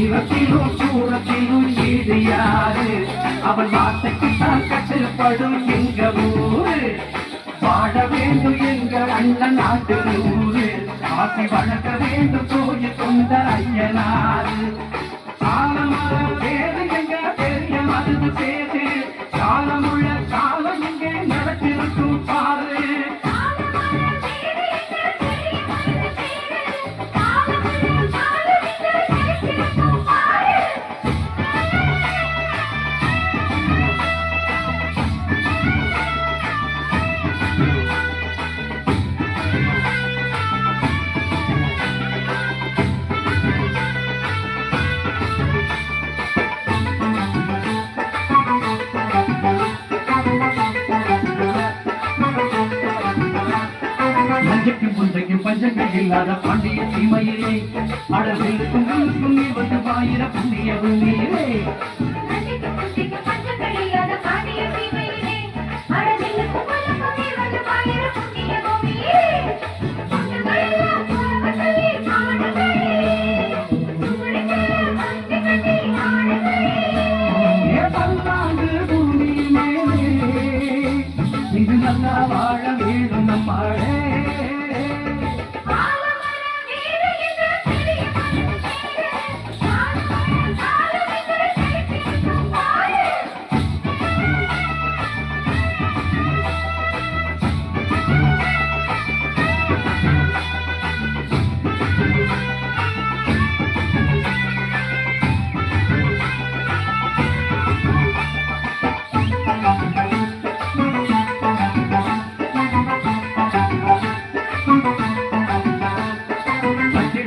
வீரத்திலும் சூரத்திலும் ஈடு யாரு? அவன் வார்த்தைக்கு தான் கட்டுப்படும் எங்க ஊரு. வாழ வேண்டும் எங்கள் அண்ணன் நாட்டு ஊரு ஆசி வளர்க்க வேண்டும் கோயில் தொந்த ஐயனாரு காலமரம் பேரு எங்க பெரிய மருந்து பேரு காலமுள்ள பஞ்சக்கும் புஞ்சைக்கும் பஞ்சங்கள் இல்லாத பாண்டிய தீமையிலே. அடவிருக்கும் விழுக்கும் நீ வந்து பாயிர புண்ணிய பூமியிலே. இது நல்லா வாழ வேணும் நம்ம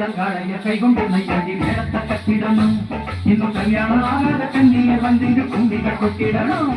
கட்டிடங்காளைய கைகொண்டு மையடி நேரத்தை கட்டிடணும் இன்னும் கல்யாணம் ஆகாத கண்ணியை வந்து குண்டிகள் கொட்டிடணும்.